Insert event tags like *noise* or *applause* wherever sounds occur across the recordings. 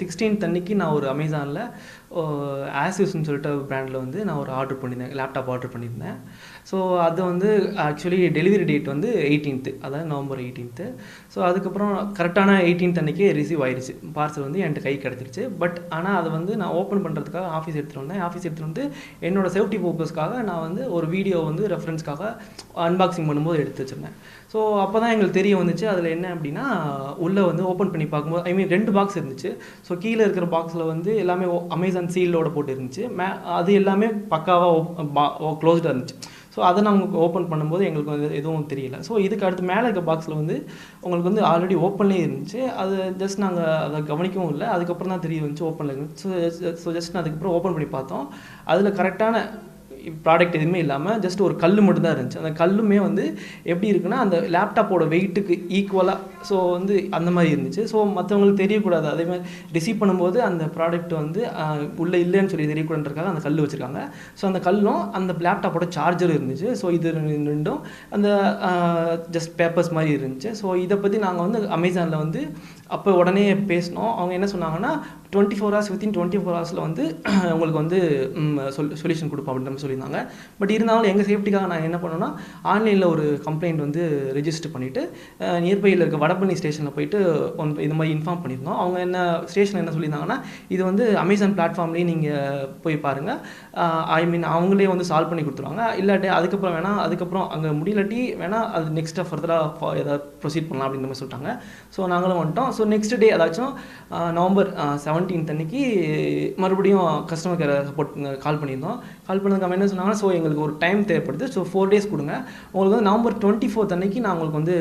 Sixteenth அன்னைக்கு நான் ஒரு அமேசானில் ஆசியூஸ்னு சொல்லிட்டு பிராண்டில் வந்து நான் ஒரு ஆர்டர் பண்ணியிருந்தேன் லேப்டாப் ஆர்டர் பண்ணியிருந்தேன் ஸோ அது வந்து ஆக்சுவலி டெலிவரி டேட் வந்து எயிட்டீன்த்து அதாவது நவம்பர் எயிட்டீன்த்து ஸோ அதுக்கப்புறம் கரெக்டான எயிட்டீன்த் அன்னைக்கு ரிசீவ் ஆயிடுச்சு. பார்சல் வந்து என்கிட்ட கை கிடச்சிருச்சு. பட் ஆனால் அதை வந்து நான் ஓப்பன் பண்ணுறதுக்காக ஆஃபீஸ் எடுத்துகிட்டு வந்தேன். ஆஃபீஸ் எடுத்துகிட்டு வந்து என்னோட சேஃப்டி பர்பஸ்க்காக நான் வந்து ஒரு வீடியோ வந்து ரெஃபரன்ஸ்க்காக அன்பாக்சிங் பண்ணும்போது எடுத்து வச்சிருந்தேன். ஸோ அப்போ தான் எங்களுக்கு தெரிய வந்துச்சு. அதில் என்ன அப்படின்னா உள்ளே வந்து ஓப்பன் பண்ணி பார்க்கும்போது ஐ மீன் ரெண்டு பாக்ஸ் இருந்துச்சு. ஸோ கீழே இருக்கிற பாக்ஸில் வந்து எல்லாமே அமேசான் சீலோட போட்டு இருந்துச்சு. மே அது எல்லாமே பக்காவாக க்ளோஸ்டாக இருந்துச்சு. ஸோ அதை நாங்கள் ஓப்பன் பண்ணும்போது எங்களுக்கு வந்து எதுவும் தெரியல. ஸோ இதுக்கு அடுத்து மேலே இருக்க பாக்ஸில் வந்து உங்களுக்கு வந்து ஆல்ரெடி ஓப்பன்லேயே இருந்துச்சு. அது ஜஸ்ட் நாங்கள் அதை கவனிக்கவும் இல்லை. அதுக்கப்புறம் தான் தெரிய வந்துச்சு ஓப்பனில் இருந்துச்சு. ஸோ ஸோ ஜஸ்ட் அதுக்கப்புறம் ஓப்பன் பண்ணி பார்த்தோம். அதில் கரெக்டான ப்ராடக்ட் எதுவுமே இல்லாமல் ஜஸ்ட் ஒரு கல் மட்டும்தான் இருந்துச்சு. அந்த கல்லுமே வந்து எப்படி இருக்குன்னா அந்த லேப்டாப்போட வெயிட்டுக்கு ஈக்குவலாக ஸோ வந்து அந்த மாதிரி இருந்துச்சு. ஸோ மற்றவங்களுக்கு தெரியக்கூடாது. அதே மாதிரி ரிசீவ் பண்ணும்போது அந்த ப்ராடக்ட் வந்து உள்ளே இல்லைன்னு சொல்லி தெரியக்கூடாதுன்றக்காக அந்த கல் வச்சுருக்காங்க. ஸோ அந்த கல்லும் அந்த லேப்டாப்போட சார்ஜரும் இருந்துச்சு. ஸோ இது ரெண்டும் அந்த ஜஸ்ட் பேப்பர்ஸ் மாதிரி இருந்துச்சு. ஸோ இதை பற்றி நாங்கள் வந்து அமேசானில் வந்து அப்போ உடனே பேசினோம். அவங்க என்ன சொன்னாங்கன்னா twenty four hours within twenty four ஹவர்ஸில் வந்து *clears throat* உங்களுக்கு வந்து சொல் சொல்யூஷன் கொடுப்போம் அப்படின்ற மாதிரி சொல்லியிருந்தாங்க. பட் இருந்தாலும் எங்கள் சேஃப்டிக்காக நான் என்ன பண்ணேன்னா ஆன்லைனில் ஒரு கம்ப்ளைண்ட் வந்து ரெஜிஸ்டர் பண்ணிவிட்டு நியர்பையில் இருக்க வடபழனி ஸ்டேஷனில் போயிட்டு ஒன் இது மாதிரி இன்ஃபார்ம் பண்ணியிருந்தோம். அவங்க என்ன ஸ்டேஷன் என்ன சொல்லியிருந்தாங்கன்னா இது வந்து அமேசான் பிளாட்ஃபார்ம்லேயே நீங்கள் போய் பாருங்கள் ஐ மீன் அவங்களே வந்து சால்வ் பண்ணி கொடுத்துருவாங்க. இல்லாட்டி அதுக்கப்புறம் வேணால் அதுக்கப்புறம் அங்கே முடியலாட்டி வேணால் அது நெக்ஸ்ட்டாக ஃபர்தராக ஏதாவது ப்ரொசீட் பண்ணலாம் அப்படின்ற மாதிரி சொல்லிட்டாங்க. ஸோ நாங்களும் வந்துட்டோம். ஸோ நெக்ஸ்ட் டே அதாச்சும் நவம்பர் செவன் செவன்டீன்த் அன்னைக்கு மறுபடியும் கஸ்டமர் கேர் சப்போர்ட் கால் பண்ணியிருந்தோம். கால் பண்ணதுக்கு அவங்க என்ன சொன்னாங்கன்னா ஸோ எங்களுக்கு ஒரு டைம் தேவைப்படுது. ஸோ ஃபோர் டேஸ் கொடுங்க. உங்களுக்கு வந்து நவம்பர் டுவெண்ட்டி ஃபோர்த் அன்னைக்கு நான் உங்களுக்கு வந்து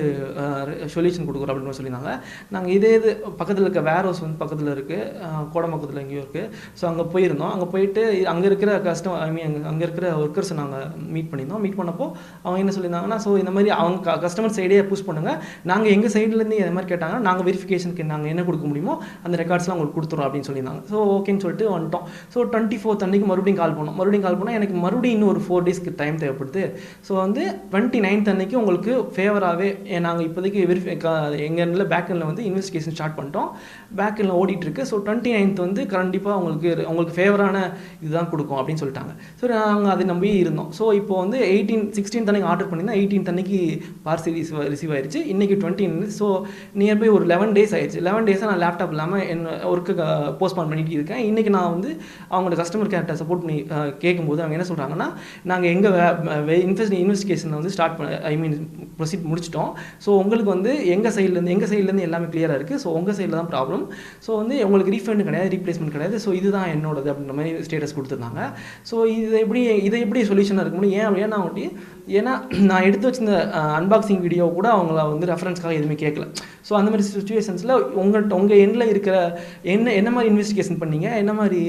சொல்யூஷன் கொடுக்குறோம் அப்படின்னு சொல்லியிருந்தாங்க. நாங்கள் இதே இது பக்கத்தில் இருக்க வேர் ஹவுஸ் வந்து பக்கத்தில் இருக்குது கோடம்பக்கத்தில் எங்கேயோ இருக்குது ஸோ அங்கே போயிருந்தோம். அங்கே போயிட்டு அங்கே இருக்கிற கஸ்டமர் ஐ மீன் அங்கே இருக்கிற ஒர்க்கர்ஸை நாங்கள் மீட் பண்ணியிருந்தோம். மீட் பண்ணப்போ அவங்க என்ன சொல்லியிருந்தாங்கன்னா ஸோ இந்த மாதிரி அவங்க கஸ்டமர் சைடே புஷ் பண்ணுங்கள் நாங்கள் எங்கள் சைட்லேருந்து இந்த மாதிரி கேட்டாங்கன்னா நாங்கள் வெரிஃபிகேஷனுக்கு நாங்கள் என்ன கொடுக்க முடியுமோ அந்த ரெக்கார்ட்ஸ்லாம் உங்களுக்கு கொடுத்துறோம் அப்படின்னு சொல்லியிருந்தாங்க. ஸோ ஓகேன்னு சொல்லிட்டு வந்துட்டோம். ஸோ டுவெண்ட்டி ஃபோர்த் அன்னைக்கு மறுபடியும் கால் பண்ணோம். மறுபடியும் கால் பண்ணால் எனக்கு மறுபடியும் இன்னும் ஒரு ஃபோர் டேஸ்க்கு டைம் தேவைப்படுது. ஸோ வந்து டுவெண்ட்டி நைன்த் அன்னைக்கு உங்களுக்கு ஃபேவராகவே நாங்கள் இப்போதைக்கு வெரிஃபை எங்கள் எண்டில் பேக் எண்டில் வந்து இன்வெஸ்டிகேஷன் ஸ்டார்ட் பண்ணிட்டோம். பேக் எண்டில் ஸோ டுவெண்ட்டி நைன்த் வந்து கண்டிப்பாக உங்களுக்கு உங்களுக்கு ஃபேவரான இதுதான் கொடுக்கும் அப்படின்னு சொல்லிட்டாங்க. ஸோ நாங்கள் அதை நம்பி இருந்தோம். ஸோ இப்போ வந்து எயிட்டீன் சிக்ஸ்டீன் அன்னைக்கு ஆர்டர் பண்ணியிருந்தோம். எயிட்டீன் அன்னைக்கு பார்சல் ரிசீவ் ரிசீவ் ஆயிடுச்சு இன்றைக்கி டுவெண்ட்டி ஸோ நியர்பை ஒரு லெவன் டேஸ் ஆயிடுச்சு லெவன் டேஸாக நான் லேப்டாப் இல்லாமல் என் ஒர்க்கு போஸ்ட்பான் பண்ணிட்டு இருக்கேன். இன்றைக்கி நான் வந்து அவங்களோட கஸ்டமர் கேர்ட்ட சப்போர்ட் பண்ணி கேட்கும் போது அவங்க என்ன சொல்கிறாங்கன்னா நாங்கள் எங்கள் இன்வெஸ்ட் இன்வெஸ்டிகேஷன் வந்து ஸ்டார்ட் பண்ண ஐ மீன் ப்ரொசீட் முடிச்சிட்டோம். ஸோ உங்களுக்கு வந்து எங்கள் சைட்லேருந்து எங்கள் சைட்லேருந்து எல்லாமே கிளியராக இருக்குது ஸோ உங்கள் சைடில் தான் ப்ராப்ளம் ஸோ வந்து உங்களுக்கு ரீஃபண்ட் கிடையாது ரீப்ளேஸ்மெண்ட் கிடையாது. ஸோ இதுதான் என்னோடது அப்படின்ற மாதிரி ஸ்டேட்டஸ் கொடுத்துருந்தாங்க. ஸோ இது எப்படி இதை எப்படி சொல்யூஷனாக இருக்க முடியும்? ஏன் அப்படின்னா அவங்கள்ட்டி ஏன்னா *clears throat* நான் எடுத்து வச்சிருந்த அன்பாக்சிங் வீடியோ கூட அவங்கள வந்து ரெஃபரன்ஸ்க்காக எதுவுமே கேட்கல ஸோ அந்த மாதிரி சுச்சுவேஷன்ஸில் உங்கள்கிட்ட உங்கள் எண்ணில் இருக்கிற என்ன என்ன மாதிரி இன்வெஸ்டிகேஷன் பண்ணீங்க? என்ன மாதிரி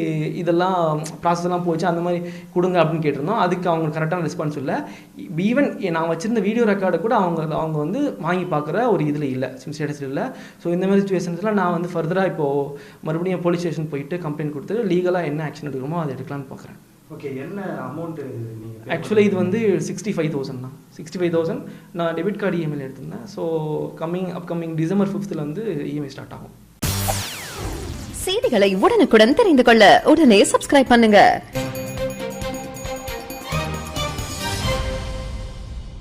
இதெல்லாம் ப்ராசஸ்லாம் எல்லாம் போச்சு? அந்த மாதிரி கொடுங்க அப்படின்னு கேட்டிருந்தோம். அதுக்கு அவங்க கரெக்டான ரெஸ்பான்ஸ் இல்லை. ஈவன் நான் வச்சிருந்த வீடியோ ரெக்கார்டை கூட அவங்க அவங்க வந்து வாங்கி பார்க்குற ஒரு இதில் இல்லை. ஸ்டேட்டஸ் இல்லை. ஸோ இந்த மாதிரி சுச்சுவேஷன்ஸ்லாம் நான் வந்து ஃபர்தராக இப்போது மறுபடியும் போலீஸ் ஸ்டேஷன் போயிட்டு கம்ப்ளைண்ட் கொடுத்து லீகலாக என்ன ஆக்ஷன் எடுக்கணுமோ அதை எடுக்கலாம்னு பார்க்குறேன் ஓகே என்ன அமௌண்ட் நீங்கள் ஆக்சுவலாக இது வந்து சிக்ஸ்டி ஃபைவ் தௌசண்ட் தான் சிக்ஸ்டி ஃபைவ் தௌசண்ட் நான் டெபிட் கார்டு இஎம்ஐ எடுத்திருந்தேன். ஸோ கம்மிங் அப்கமிங் டிசம்பர் ஃபிஃப்த்தில் வந்து இஎம்ஐ ஸ்டார்ட் ஆகும். செய்திகளை உடனுக்குடன் தெரிந்து கொள்ள உடனே சப்ஸ்கிரைப் பண்ணுங்க.